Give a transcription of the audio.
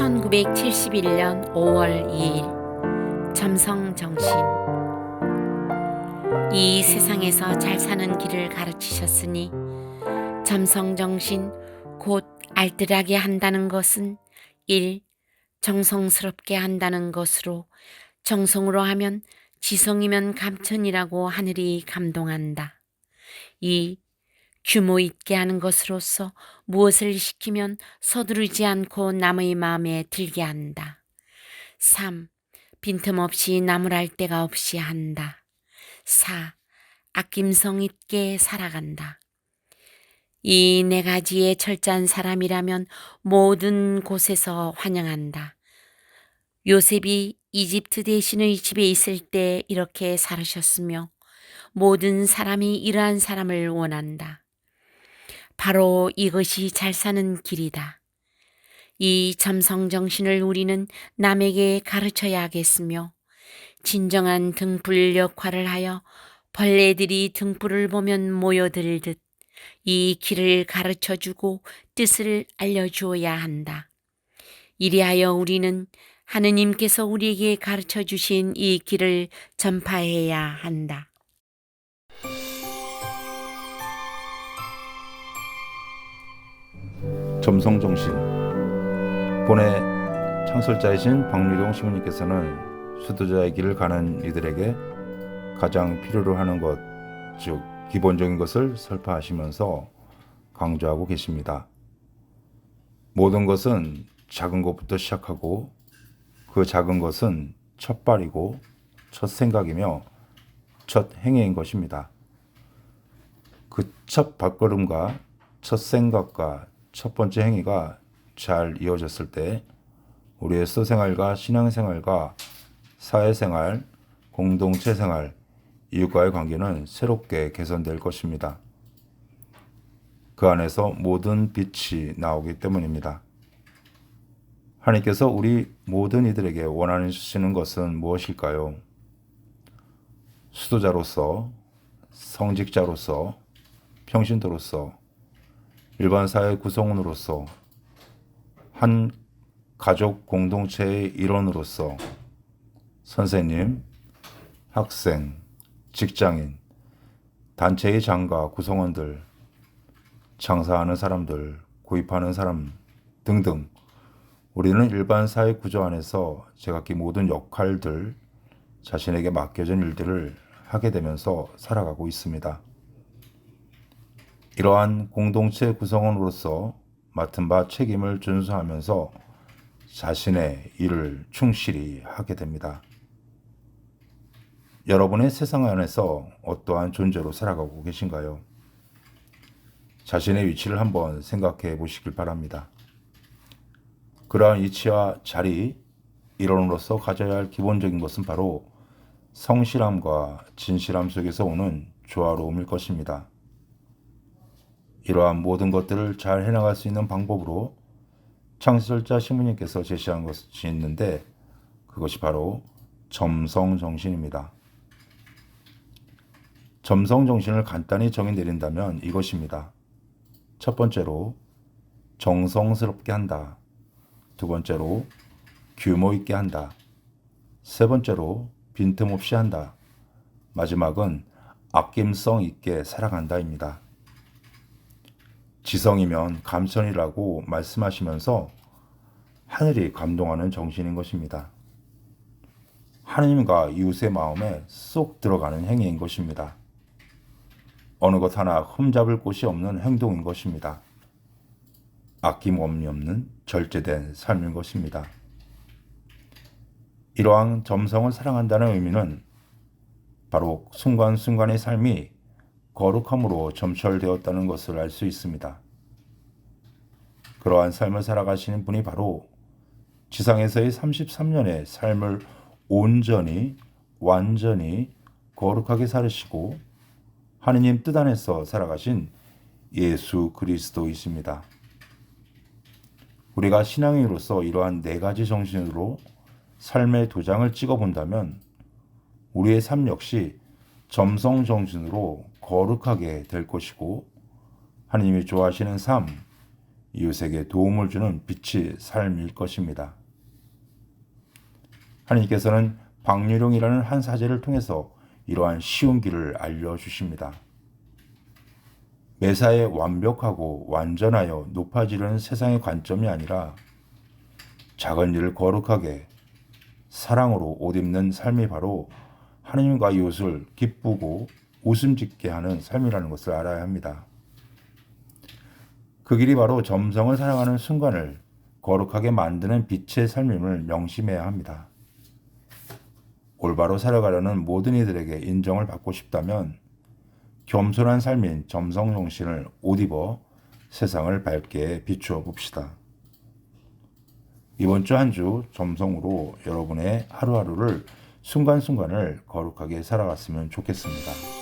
1971년 5월 2일 점성 정신 이 세상에서 잘 사는 길을 가르치셨으니 점성 정신 곧 알뜰하게 한다는 것은 1. 정성스럽게 한다는 것으로 정성으로 하면 지성이면 감천이라고 하늘이 감동한다. 2. 규모 있게 하는 것으로서 무엇을 시키면 서두르지 않고 남의 마음에 들게 한다. 3. 빈틈없이 나무랄 데가 없이 한다. 4. 아낌성 있게 살아간다. 이 네 가지의 철저한 사람이라면 모든 곳에서 환영한다. 요셉이 이집트 대신의 집에 있을 때 이렇게 살으셨으며 모든 사람이 이러한 사람을 원한다. 바로 이것이 잘 사는 길이다. 이 점성정신을 우리는 남에게 가르쳐야 하겠으며 진정한 등불 역할을 하여 벌레들이 등불을 보면 모여들 듯 이 길을 가르쳐 주고 뜻을 알려주어야 한다. 이리하여 우리는 하느님께서 우리에게 가르쳐 주신 이 길을 전파해야 한다. 점성 정신 본의 창설자이신 박유룡 시부님께서는 수도자의 길을 가는 이들에게 가장 필요로 하는 것, 즉 기본적인 것을 설파하시면서 강조하고 계십니다. 모든 것은 작은 것부터 시작하고 그 작은 것은 첫 발이고 첫 생각이며 첫 행위인 것입니다. 그 첫 발걸음과 첫 생각과 첫 번째 행위가 잘 이어졌을 때 우리의 수생활과 신앙생활과 사회생활, 공동체 생활, 이웃과의 관계는 새롭게 개선될 것입니다. 그 안에서 모든 빛이 나오기 때문입니다. 하나님께서 우리 모든 이들에게 원하시는 것은 무엇일까요? 수도자로서, 성직자로서, 평신도로서, 일반 사회 구성원으로서 한 가족 공동체의 일원으로서 선생님, 학생, 직장인, 단체의 장과 구성원들, 장사하는 사람들, 구입하는 사람 등등 우리는 일반 사회 구조 안에서 제각기 모든 역할들 자신에게 맡겨진 일들을 하게 되면서 살아가고 있습니다. 이러한 공동체 구성원으로서 맡은 바 책임을 준수하면서 자신의 일을 충실히 하게 됩니다. 여러분의 세상 안에서 어떠한 존재로 살아가고 계신가요? 자신의 위치를 한번 생각해 보시길 바랍니다. 그러한 위치와 자리, 일원으로서 가져야 할 기본적인 것은 바로 성실함과 진실함 속에서 오는 조화로움일 것입니다. 이러한 모든 것들을 잘 해나갈 수 있는 방법으로 창설자 신부님께서 제시한 것이 있는데 그것이 바로 점성 정신입니다. 점성 정신을 간단히 정의 내린다면 이것입니다. 첫 번째로 정성스럽게 한다. 두 번째로 규모 있게 한다. 세 번째로 빈틈없이 한다. 마지막은 아낌성 있게 살아간다입니다. 지성이면 감천이라고 말씀하시면서 하늘이 감동하는 정신인 것입니다. 하나님과 이웃의 마음에 쏙 들어가는 행위인 것입니다. 어느 것 하나 흠잡을 곳이 없는 행동인 것입니다. 아낌없이 없는 절제된 삶인 것입니다. 이러한 점성을 사랑한다는 의미는 바로 순간순간의 삶이 거룩함으로 점철되었다는 것을 알 수 있습니다. 그러한 삶을 살아가시는 분이 바로 지상에서의 33년의 삶을 온전히 완전히 거룩하게 살으시고 하느님 뜻 안에서 살아가신 예수 그리스도이십니다. 우리가 신앙인으로서 이러한 네 가지 정신으로 삶의 도장을 찍어 본다면 우리의 삶 역시 점성 정신으로 거룩하게 될 것이고 하느님이 좋아하시는 삶, 이웃에게 도움을 주는 빛이 삶일 것입니다. 하나님께서는 박유룡이라는 한 사제를 통해서 이러한 쉬운 길을 알려주십니다. 매사에 완벽하고 완전하여 높아지려는 세상의 관점이 아니라 작은 일을 거룩하게 사랑으로 옷 입는 삶이 바로 하나님과 이웃을 기쁘고 웃음 짓게 하는 삶이라는 것을 알아야 합니다. 그 길이 바로 점성을 사랑하는 순간을 거룩하게 만드는 빛의 삶임을 명심해야 합니다. 올바로 살아가려는 모든 이들에게 인정을 받고 싶다면 겸손한 삶인 점성 정신을 옷 입어 세상을 밝게 비추어 봅시다. 이번 주 한주 점성으로 여러분의 하루하루를 순간순간을 거룩하게 살아갔으면 좋겠습니다.